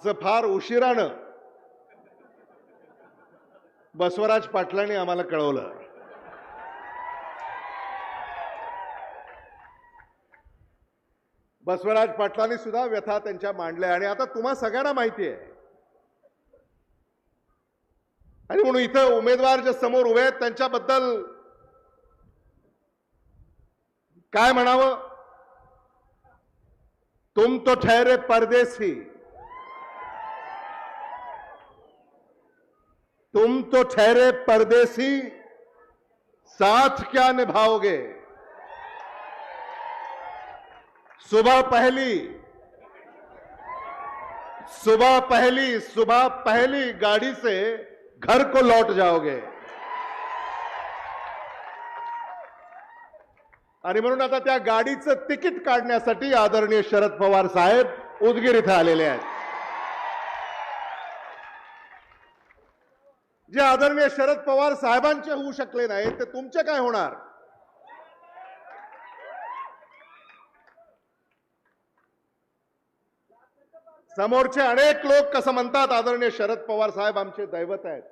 असं फार उशिरानं. बसवराज पाटलांनी आम्हाला कळवलं. बसवराज पाटलांनी सुद्धा व्यथा त्यांच्या मांडल्या. आणि आता तुम्हा सगळ्यांना माहिती आहे. आणि म्हणून इथं उमेदवार जे समोर उभे आहेत त्यांच्याबद्दल काय म्हणावं? तुम तो ठहरे परदेसी. तुम तो ठहरे परदेसी, साथ क्या निभाओगे? सुबह पहली सुबह पहली सुबह पहली गाड़ी से घर को लौट जाओगे। आणि म्हणून आता त्या गाडीचं तिकीट काढण्यासाठी आदरणीय शरद पवार साहेब उदगीर इथं आलेले आहेत। जे आदरणीय शरद पवार साहेबांचे होऊ शकले नाही ते तुमचे काय होणार? समोरचे अनेक लोक कसं म्हणतात आदरणीय शरद पवार साहेब आमचे दैवत आहेत.